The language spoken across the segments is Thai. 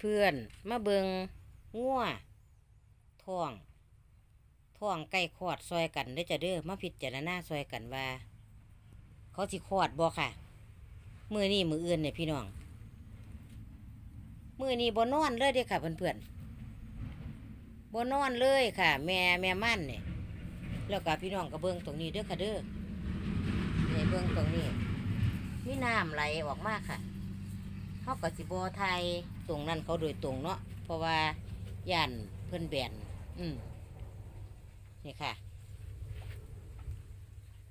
เพื่อนๆ มาเบิงงัวท้องท้องใกล้คลอดซอยกันได้อจะเด้อมาพิจารณาซอยกันว่า เขาสิคลอดบ่ค่ะ มือนี้มืออื่นเนี่ยพี่น้อง มือนี้บ่นอนเลยเด้อค่ะเพื่อนๆบ่นอนเลยค่ะ แม่แม่มั่นเนี่ยแล้วก็พี่น้องก็เบิงตรงนี้เด้อค่ะเด้อนี่เบิงตรงนี้มีน้ำไหลออกมากค่ะ เขากับสิบอไทยตรงนั้นเขาโดยตรงเนาะเพราะว่าย่านเพื่อนแบนอืมนี่ค่ะ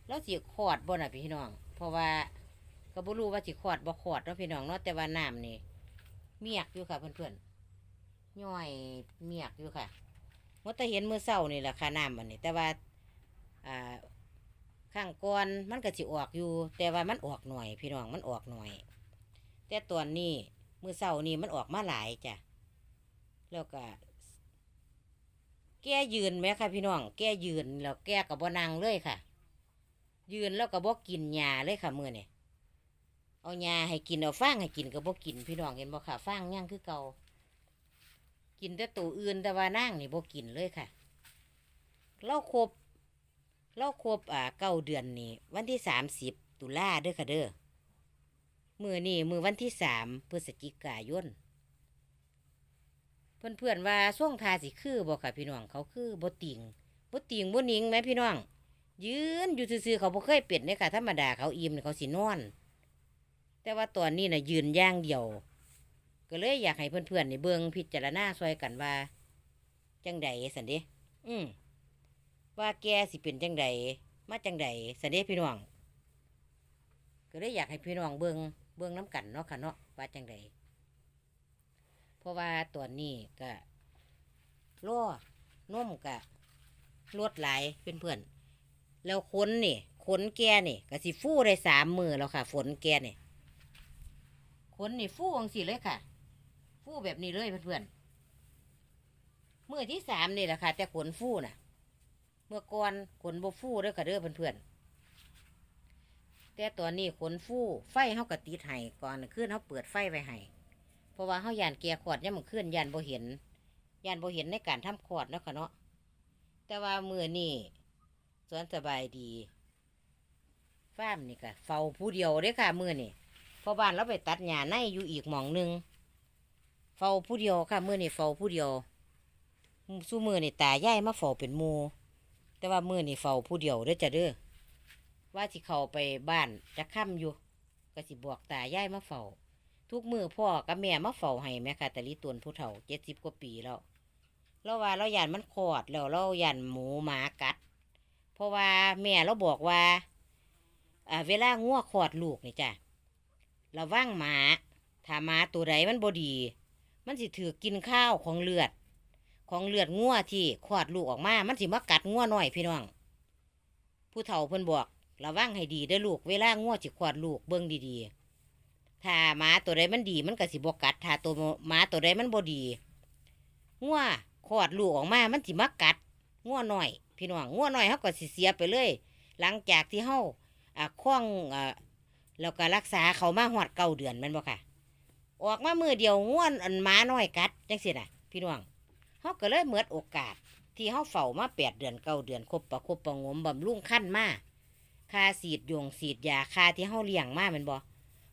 แล้วสิขอดบ่น่ะพี่น้อง เพราะว่าก็บ่รู้ว่าสิขอดบ่ขอดเนาะพี่น้องเนาะแต่ว่าน้ำนี่เมียกอยู่ค่ะเพื่อนๆย่อยเมียกอยู่ค่ะมันแต่เห็นมือเศร้านี่แหละค่ะน้ำอันนี้ แต่ว่าอ่าข้างก่อนมันก็สิออกอยู่ แต่ว่ามันออกหน่อย พี่น้องมันออกหน่อย แต่ตอนนี้มือเศร้านี่มันออกมาหลายจ้ะแล้วก็ แก้ยืนไหมค่ะพี่น้อง แก้ยืนแล้วแก้กับบ่นางเลยค่ะ ยืนแล้วก็บ่กินยาเลยค่ะมือเนี่ยเอายาให้กินเอาฟางให้กินก็บ่กินพี่น้องเห็นบ่ค่ะฟางย่างคือเก่ากินแต่ตัวอื่นแต่ว่านางนี่บ่กินเลยค่ะเราครบเราครบอ่าเก้าเดือนนี่วันที่สามสิบตุลาเด้อค่ะเด้อ มือนี่มือวันที่สามพฤศจิกายนเพื่อนเพื่อนๆว่าช่วงทาสิคือบอกค่ะพี่น้องเขาคือบติงบติงบนิงแหมพี่น้อง ยืนอยู่ซื่อๆเขาบ่เคยเปลี่ยนเลยค่ะธรรมดาเขาอิ่มเขาสินอน แต่ว่าตอนนี้น่ะยืนย่างเดียว ก็เลยอยากให้เพื่อนเพื่อนเบิ่งพิจารณาซอยกันว่า จังใดสันเดอืมว่าแกสิเป็นจังใดมาจังใดสันเดพี่น้อง ก็เลยอยากให้พี่น้องเบิง เบิงน้ำกันเนาะค่ะเนาะว่าจังใดเพราะว่าตัวนี้ก็ล่อนมกะลวดหลายเป็นเพื่อนๆแล้วขนนี่ขนแกนี่ก็สิฟู่ได้สามมือแล้วค่ะ ฝนแกนี่ขนนี่ฟู่องสิเลยค่ะ ฟู่แบบนี้เลยเพื่อนๆมือที่สามนี่แหละค่ะ แต่ขนฟู่น่ะ เมื่อก่อนขนบ่ฟู่ด้อค่ะเด้อเพื่อนๆ แต่ตอนนี้ขนฟู่ไฟเฮากระติดให้ก่อนขึ้นเฮาเปิดไฟไว้ให้เพราะว่าเฮายานเกียร์ขอดยามมันขึ้นยานบ่เห็นยานบ่เห็นในการทำขอดเนาะค่ะเนาะแต่ว่ามือนี้สวนสบายดีฟามนี่ก็เฝ้าผู้เดียวเด้ค่ะมือนี้เพราะบ้านเราไปตัดหญ้าในอยู่อีกหม่องหนึงเฝ้าผู้เดียวค่ะมือนี้เฝ้าผู้เดียวสู้มือนี่ตายายมาเฝ้าเป็นหมู่แต่ว่ามือนี้เฝ้าผู้เดียวเด้อจ้ะเด้อ ว่าสิเขาไปบ้านจะค่ำอยู่ ก็สิบอกตายายมาเฝ้าทุกมือพ่อกับแม่มาเฝ้าให้แม่ค่ะแต่ลิตวนผู้เฒ่าเจ็ดสิบกว่าปีแล้วเราว่าเราหยานมันคอดแล้วเราหยานหมูหมากัด เพราะว่าแม่เราบอกว่าอ่าเวลางัวคอดลูกนี่จ้ะเระวังหมาถ้าหมาตัวใดมันบดี มันสิถือกินข้าวของเลือด ของเลือดงัวที่คอดลูกออกมา มันสิมากัดงัวหน่อยพี่น้อง ผู้เฒ่าเพิ่นบอก ระวังให้ดีเด้ลูกเวลางัวสิคลอดลูกเบิ่งดีๆ ถ้าหมาตัวใดมันดีมันก็สิบกัด ถ้าตัวหมาตัวใดมันบ่ดีงัวคลอดลูกออกมามันสิมากัดงัวหน้อย พี่น้องงัวน้อยเฮาก็สิเสียไปเลย หลังจากที่เฮาอ่าคล้องอ่าแล้วก็รักษาเขามาฮอดเก้าเดือนม่นบ่ค่ะ ออกมามือเดียวง่วนอันหมาน้อยกัดจังสิน่ะ พี่น้องเฮาก็เลยเหมือดโอกาส ที่เฮาเฝ้ามาแปดเดือนเก้าเดือนครบประคบประงมบำรุงขั้นมา ค่าสีดยงสีดยาค่าที่เฮาเลี้ยงมาแมันบ่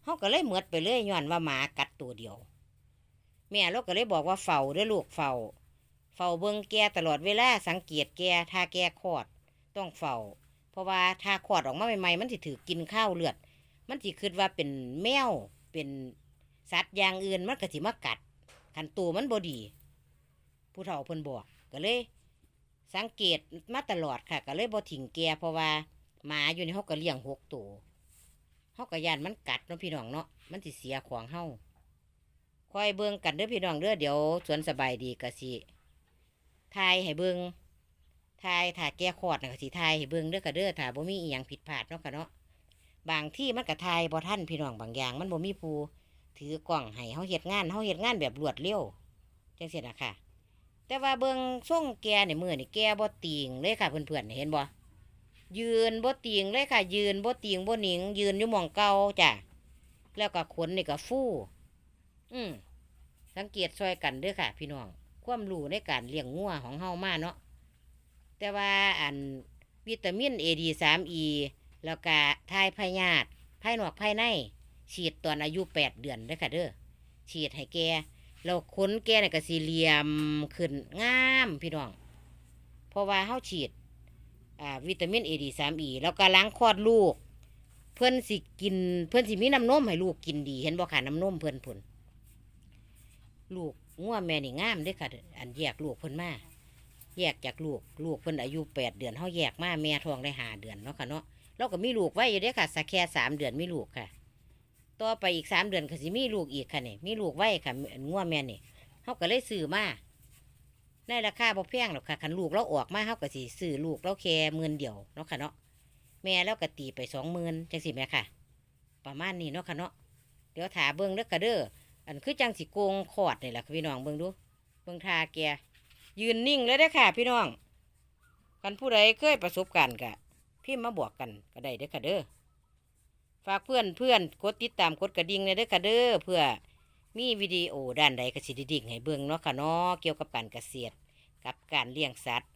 เฮาก็เลยเหมดไปเลยย้อนว่าหมากัดตัวเดียว แม่เราก็เลยบอกว่าเฝ้าเด้อลูกเฝ้าเฝ้าเบิ่งแกตลอดเวลาสังเกตแกถ้าแกคลอด ต้องเฝ้า เพราะว่าถ้าคลอดออกมาใหม่ๆมันสิถือกินข้าวเลือด มันสิคิดว่าเป็นแมวเป็นสัตว์อย่างอื่นมันก็สิมากัดขันตัวมันบดี ผู้เฒ่าเพิ่นบอกก็เลย สังเกตมาตลอดค่ะ ก็เลยบ่ทิ้งแกเพราะว่า หมาอยู่ในเฮาก็เลี้ยงหกตัวเฮาก็ย่านมันกัดเนาะพี่น้องเนาะมันสิเสียของเฮาคอยเบิ่งกันเด้อพี่น้องเด้อเดี๋ยวสวนสบายดีก็สิทายให้เบิ่งทายถ้าแกคลอดนะก็สิทายให้เบิ่งเด้อก็เด้อถ้าบ่มีอีหยังผิดพลาดเนาะค่ะเนาะบางที่มันก็ทายบ่ทันพี่น้องบางอย่าง มันบ่มีผู้ถือกล้องให้เฮาเฮ็ดงานเฮาเฮ็ดงานแบบรวดเร็วจังซี่นะค่ะ แต่ว่าเบิงส่งแกเนี่ยมือนี่แกบ่ติงเลยค่ะเพื่อนๆเห็นบ่ ยืนบ่ติงเลยค่ะ ยืนบ่ติงบ่หนิง ยืนอยู่หมองเก่าจ้ะแล้วก็ขนนี่ก็ฟู่อืมสังเกตซอยกันเด้อค่ะ พี่น้องความรู้ในการเลี้ยงงัวของเฮามาเนาะแต่ว่าอันวิตามิน AD3E แล้วก็ทายพยาธิภายนอกภายใน ฉีดตอนอายุ8เดือนเด้อค่ะเด้อฉีดให้แกแล้วขนแกเนี่ยก็สีเหลี่ยมขึ้นงามพี่น้องเพราะว่าเฮาฉีด อ่าวิตามิน AD3E แล้วก็ล้างคลอดลูก เพื่อนสิกิน เพื่อนสิมีน้ำนมให้ลูกกินดีเห็นบ่ค่ะน้ำนมเพื่อนพุ่นลูกงัวแม่นี่งามด้อค่ะ อันแยกลูกเพิ่นมาแยกจากลูกลูกเพิ่นอายุแปดเดือนเฮาแยกมาแม่ท้องได้หาเดือนเนาะค่ะเนาะเราก็มีลูกไว้อยู่ด้อค่ะสักแค่สามเดือนมีลูกค่ะ ต่อไปอีกสามเดือนก็สิมีลูกอีกค่ะนี่มีลูกไว้ค่ะงัวแม่นี่เฮาก็เลยซื้อมา ในราคาบ่แพงหรอกค่ะคันลูกเราออกมาเฮาก็สิซื้อลูกเราแค่หมื่นเดียวเนาะค่ะเนาะแม่แล้วก็ตีไปสองหมื่นจังสิแม่ค่ะ ประมาณนี้เนาะค่ะเนาะเดี๋ยวถาเบิ้งเด้อกระเด้ออันคือจังสิโกงขอดนี่แหละค่ะพี่น้องเบิ้งดู เบิ้งทาแกยืนนิ่งเลยเด้ค่ะ พี่น้องกันผู้ใดเคยประสบการณ์กะพี่มาบอกกันก็ได้เด้อค่ะเด้อฝากเพื่อนเพื่อนกดติดตามกดกระดิ่งเลยเด้อค่ะเด้อเพื่อ มีวิดีโอด้านใดก็สิไดดิ่งให้เบิ่งเนาะค่ะเนาะเกี่ยวกับการเกษตรกับการเลี้ยงสัตว์